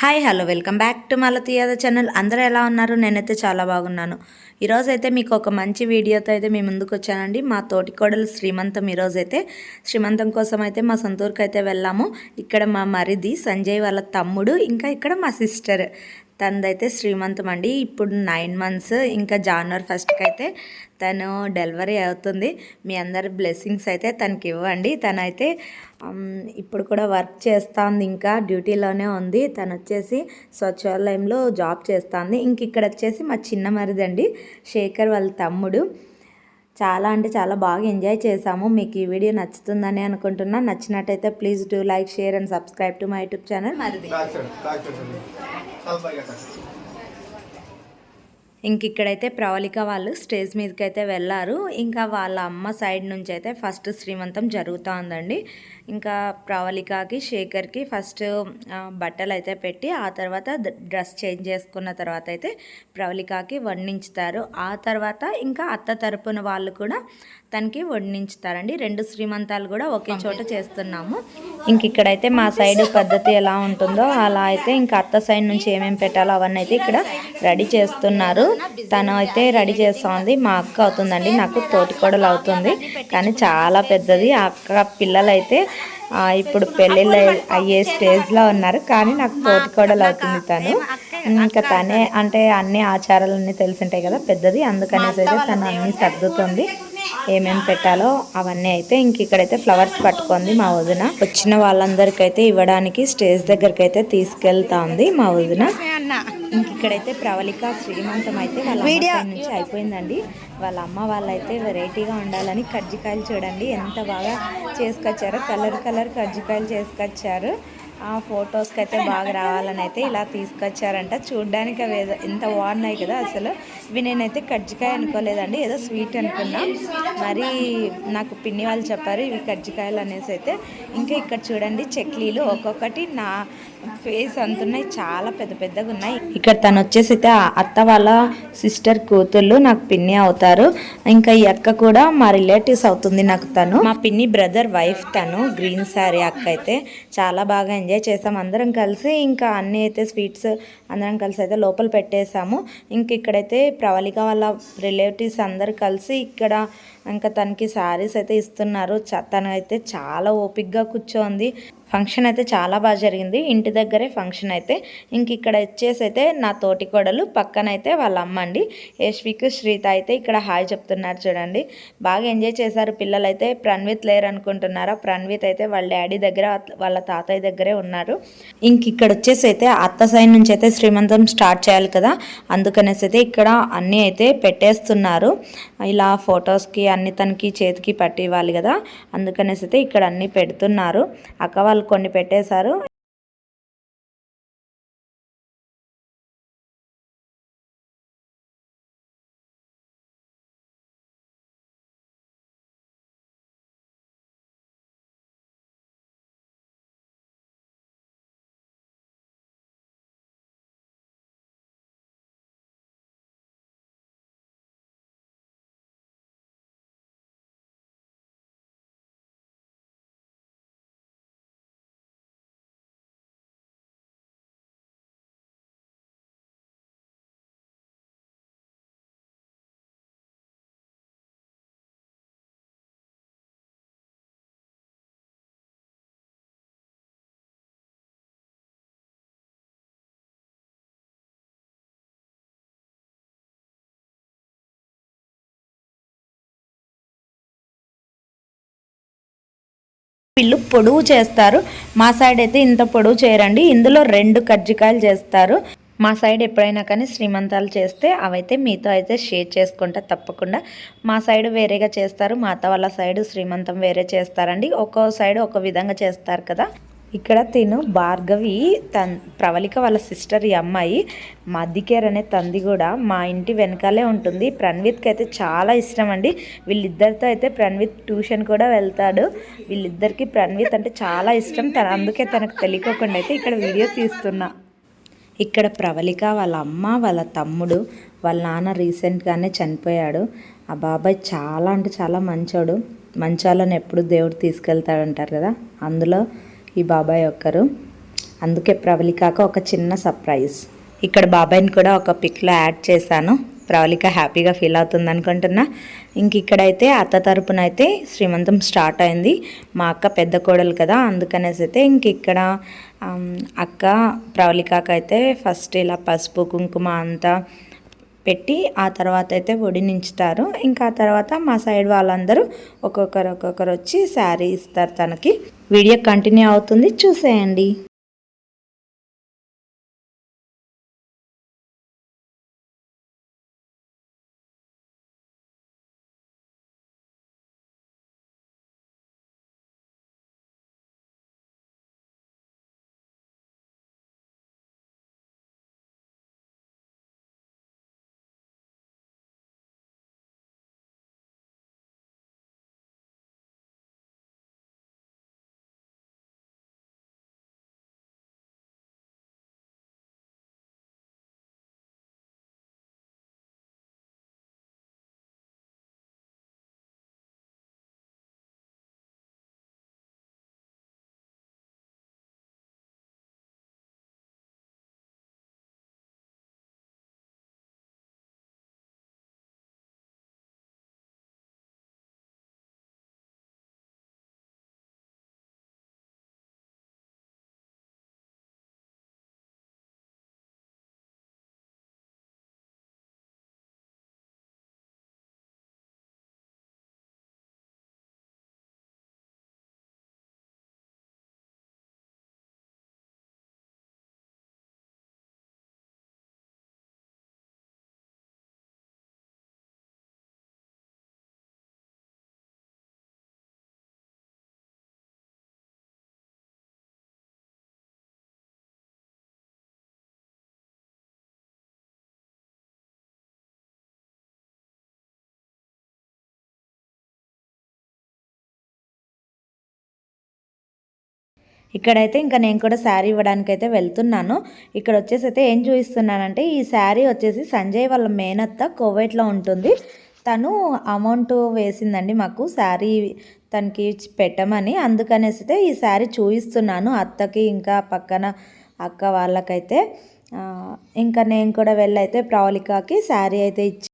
Hi hello welcome back to Malathi Yadav channel. అందరూ ఎలా ఉన్నారు? నేనైతే చాలా బాగున్నాను. ఈరోజైతే అయితే మీకు ఒక మంచి వీడియోతో అయితే మీ ముందుకు వచ్చానండి. మా తోటి కోడలు శ్రీమంతం ఈరోజైతే. శ్రీమంతం కోసం అయితే మా సొంతూరుకి అయితే వెళ్ళాము. ఇక్కడ మా మరిది సంజయ్ వాళ్ళ తమ్ముడు ఇంకా ఇక్కడ మా సిస్టర్. తనదైతే శ్రీమంతం అండి ఇప్పుడు నైన్ మంత్స్ ఇంకా జనవరి ఫస్ట్కి అయితే తను డెలివరీ అవుతుంది. మీ అందరి బ్లెస్సింగ్స్ అయితే తనకి ఇవ్వండి తనైతే ఇప్పుడు కూడా వర్క్ చేస్తుంది ఇంకా డ్యూటీలోనే ఉంది. తను వచ్చేసి స్వచ్ఛాలయంలో జాబ్ చేస్తుంది. ఇంక ఇక్కడ వచ్చేసి మా చిన్న మరిదండి శేఖర్ వాళ్ళ తమ్ముడు. చాలా అంటే చాలా బాగా ఎంజాయ్ చేశాము. మీకు ఈ వీడియో నచ్చుతుందని అనుకుంటున్నా. నచ్చినట్టయితే please do like share and subscribe to my YouTube channel మరి ఇంక ఇక్కడైతే ప్రవళిక వాళ్ళు స్టేజ్ మీదకి అయితే వెళ్ళారు. ఇంకా వాళ్ళ అమ్మ సైడ్ నుంచి అయితే ఫస్ట్ శ్రీమంతం జరుగుతూ ఉందండి. ఇంకా ప్రవళికకి శేఖర్కి ఫస్ట్ బట్టలు అయితే పెట్టి ఆ తర్వాత డ్రెస్ చేంజ్ చేసుకున్న తర్వాత అయితే ప్రవళికకి వండించుతారు. ఆ తర్వాత ఇంకా అత్త తరపున వాళ్ళు కూడా తనకి వండించుతారండి. రెండు శ్రీమంతాలు కూడా ఒకే చోట చేస్తున్నాము. ఇంక ఇక్కడైతే మా సైడ్ పద్ధతి ఎలా ఉంటుందో అలా అయితే ఇంకా అత్త సైడ్ నుంచి ఏమేమి పెట్టాలో అవన్నీ అయితే ఇక్కడ రెడీ చేస్తున్నారు. తను అయితే రెడీ చేస్తోంది. మా అక్క అవుతుందండి. నాకు తోటికోడలు అవుతుంది. కానీ చాలా పెద్దది. ఆ అక్క పిల్లలైతే ఇప్పుడు పెళ్ళిళ్ళు అయ్యే స్టేజ్లో ఉన్నారు. కానీ నాకు తోటికోడలు అవుతుంది తను. ఇంకా తనే అంటే అన్ని ఆచారాలన్నీ తెలిసింటాయి కదా పెద్దది. అందుకనేసి అయితే తను అన్ని సర్దుతుంది. ఏమేమి పెట్టాలో అవన్నీ అయితే ఇంక ఇక్కడైతే ఫ్లవర్స్ పట్టుకుంది మా వదిన. వచ్చిన వాళ్ళందరికీ అయితే ఇవ్వడానికి స్టేజ్ దగ్గరికి అయితే తీసుకెళ్తా ఉంది మా వదిన. ఇంక ఇక్కడైతే ప్రవళిక శ్రీమంతం అయితే వాళ్ళ side నుంచి అయిపోయిందండి. వాళ్ళ అమ్మ వాళ్ళైతే వెరైటీగా ఉండాలని కజ్జికాయలు చూడండి ఎంత బాగా చేసుకొచ్చారో కలర్ కలర్ కజ్జికాయలు చేసుకొచ్చారు. ఆ ఫొటోస్కి అయితే బాగా రావాలని అయితే ఇలా తీసుకొచ్చారంట. చూడ్డానికి అవి ఎంత బాగున్నాయి కదా అసలు. ఇవి నేనైతే కజ్జికాయ అనుకోలేదండి ఏదో స్వీట్ అనుకున్నా. మరి నాకు పిన్ని వాళ్ళు చెప్పారు ఇవి కజ్జికాయలు అనేసి అయితే. ఇంకా ఇక్కడ చూడండి చెక్లీలు ఒక్కొక్కటి నా ఫేస్ అంతున్నాయి చాలా పెద్ద పెద్దగా ఉన్నాయి. ఇక్కడ తను వచ్చేసి అయితే అత్త వాళ్ళ సిస్టర్ కూతుళ్ళు నాకు పిన్ని అవుతారు. ఇంకా ఈ అక్క కూడా మా రిలేటివ్స్ అవుతుంది నాకు తను. మా పిన్ని బ్రదర్ వైఫ్ తను గ్రీన్ శారీ అక్క అయితే. చాలా బాగా ఎంజాయ్ చేసాం. అందరం కలిసి ఇంకా అన్ని అయితే స్వీట్స్ అందరం కలిసి అయితే లోపల పెట్టేసాము ఇంక ఇక్కడైతే ప్రవళిక వాళ్ళ రిలేటివ్స్ అందరు కలిసి ఇక్కడ ఇంకా తనకి శారీస్ అయితే ఇస్తున్నారు. తను అయితే చాలా ఓపిక్గా కూర్చోంది. ఫంక్షన్ అయితే చాలా బాగా జరిగింది. ఇంటి దగ్గరే ఫంక్షన్ అయితే. ఇంక ఇక్కడ వచ్చేసి అయితే నా తోటి కోడలు పక్కనైతే వాళ్ళ అమ్మ అండి. యశ్విక్ శ్రీత అయితే ఇక్కడ హాయ్ చెప్తున్నారు చూడండి. బాగా ఎంజాయ్ చేశారు పిల్లలైతే. ప్రణవిత్ లేరు అనుకుంటున్నారా? ప్రణవిత్ అయితే వాళ్ళ డాడీ దగ్గర వాళ్ళ తాతయ్య దగ్గరే ఉన్నారు. ఇంక ఇక్కడ వచ్చేసి అయితే అత్త సైడ్ నుంచి అయితే శ్రీమంతం స్టార్ట్ చేయాలి కదా. అందుకనేసి అయితే ఇక్కడ అన్నీ అయితే పెట్టేస్తున్నారు. ఇలా ఫొటోస్కి అన్ని తనకి చేతికి పట్టి ఇవ్వాలి కదా. అందుకనేసి అయితే ఇక్కడ అన్నీ పెడుతున్నారు. అక్క వాళ్ళ కొన్ని పెట్టేశారు. పిల్లు పొడువు చేస్తారు. మా సైడ్ అయితే ఇంత పొడువు చేయరండి. ఇందులో రెండు కజ్జికాయలు చేస్తారు. మా సైడ్ ఎప్పుడైనా కానీ శ్రీమంతాలు చేస్తే అవైతే మీతో అయితే షేర్ చేసుకుంటా తప్పకుండా. మా సైడ్ వేరేగా చేస్తారు. మా అత్త వాళ్ళ సైడ్ శ్రీమంతం వేరే చేస్తారండి. ఒక్కో సైడ్ ఒక విధంగా చేస్తారు కదా. ఇక్కడ తిను భార్గవి తన్ ప్రవళిక వాళ్ళ సిస్టర్ ఈ అమ్మాయి. మధ్యకేర్ అనే తంది కూడా మా ఇంటి వెనకాలే ఉంటుంది. ప్రణ్విత్కి అయితే చాలా ఇష్టం అండి. వీళ్ళిద్దరితో అయితే ప్రణ్విత్ ట్యూషన్ కూడా వెళ్తాడు. వీళ్ళిద్దరికి ప్రణ్విత్ అంటే చాలా ఇష్టం. తన అందుకే తనకు తెలియకోకుండా అయితే ఇక్కడ వీడియో తీస్తున్నా. ఇక్కడ ప్రవళిక వాళ్ళ అమ్మ వాళ్ళ తమ్ముడు వాళ్ళ నాన్న రీసెంట్గానే చనిపోయాడు. ఆ బాబాయ్ చాలా అంటే చాలా మంచోడు. మంచాలను ఎప్పుడు దేవుడు తీసుకెళ్తాడంటారు కదా? అందులో ఈ బాబాయ్ ఒక్కరు. అందుకే ప్రవళికాక ఒక చిన్న సర్ప్రైజ్. ఇక్కడ బాబాయ్ని కూడా ఒక పిక్లో యాడ్ చేశాను. ప్రవళిక హ్యాపీగా ఫీల్ అవుతుంది అనుకుంటున్నా. ఇంక ఇక్కడైతే అత్త తరపున అయితే శ్రీమంతం స్టార్ట్ అయింది. మా అక్క పెద్ద కోడలు కదా అందుకనేసి అయితే ఇంక ఇక్కడ అక్క ప్రవళికాక అయితే ఫస్ట్ ఇలా పసుపు కుంకుమ అంతా పెట్టి ఆ తర్వాత అయితే ఒడినించుతారు ఇంకా ఆ తర్వాత మా సైడ్ వాళ్ళందరూ ఒక్కొక్కరు ఒక్కొక్కరు వచ్చి శారీ ఇస్తారు తనకి. వీడియో కంటిన్యూ అవుతుంది. చూసేయండి. ఇక్కడైతే ఇంకా నేను కూడా శారీ ఇవ్వడానికి అయితే వెళ్తున్నాను. ఇక్కడ వచ్చేసి అయితే ఏం చూపిస్తున్నానంటే ఈ శారీ వచ్చేసి సంజయ్ వాళ్ళ మేనత్త కోవైట్లో ఉంటుంది. తను అమౌంట్ వేసిందండి మాకు శారీ తనకి పెట్టమని. అందుకనేసి అయితే ఈ శారీ చూపిస్తున్నాను అత్తకి ఇంకా పక్కన అక్క వాళ్ళకైతే. ఇంకా నేను కూడా వెళ్ళైతే ప్రవళికకి శారీ అయితే ఇచ్చి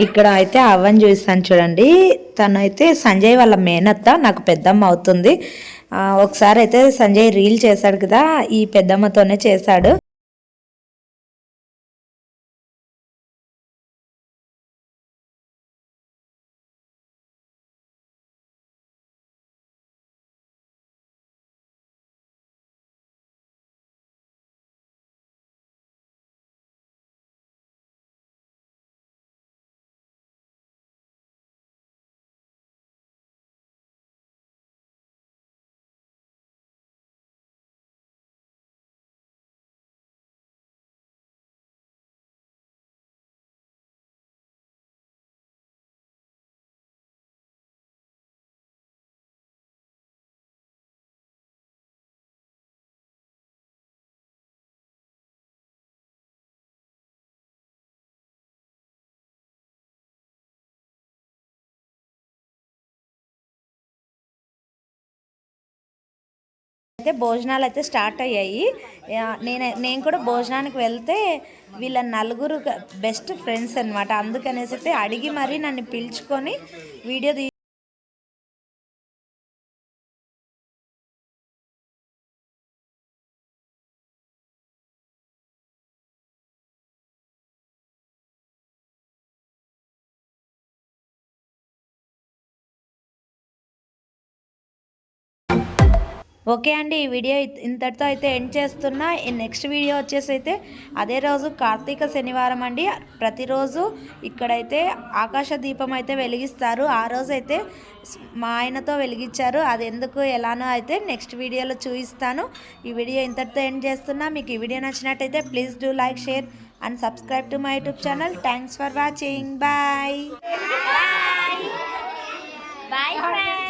ఇక్కడ అయితే అవ్వని చూస్తాను చూడండి. తనైతే సంజయ్ వాళ్ళ మేనత్త నాకు పెద్దమ్మ అవుతుంది. ఆ, ఒకసారి అయితే సంజయ్ రీల్ చేశాడు కదా ఈ పెద్దమ్మతోనే చేశాడు. అయితే భోజనాలు అయితే స్టార్ట్ అయ్యాయి. నేను నేను కూడా భోజనానికి వెళ్తే వీళ్ళ నలుగురు బెస్ట్ ఫ్రెండ్స్ అనమాట అందుకనేసి అయితే అడిగి మరీ నన్ను పిలుచుకొని వీడియో తీ ఓకే అండి ఈ వీడియో ఇంతటితో అయితే ఎండ్ చేస్తున్నా. ఈ నెక్స్ట్ వీడియో వచ్చేసి అయితే అదే రోజు కార్తీక శనివారం అండి. ప్రతిరోజు ఇక్కడైతే ఆకాశ దీపం అయితే వెలిగిస్తారు. ఆ రోజు అయితే మా ఆయనతో వెలిగించారు. అది ఎందుకు ఎలానో అయితే నెక్స్ట్ వీడియోలో చూపిస్తాను. ఈ వీడియో ఇంతటితో ఎండ్ చేస్తున్నా. మీకు ఈ వీడియో నచ్చినట్టయితే please do like share and subscribe to my YouTube channel. Thanks for watching. Bye. Bye.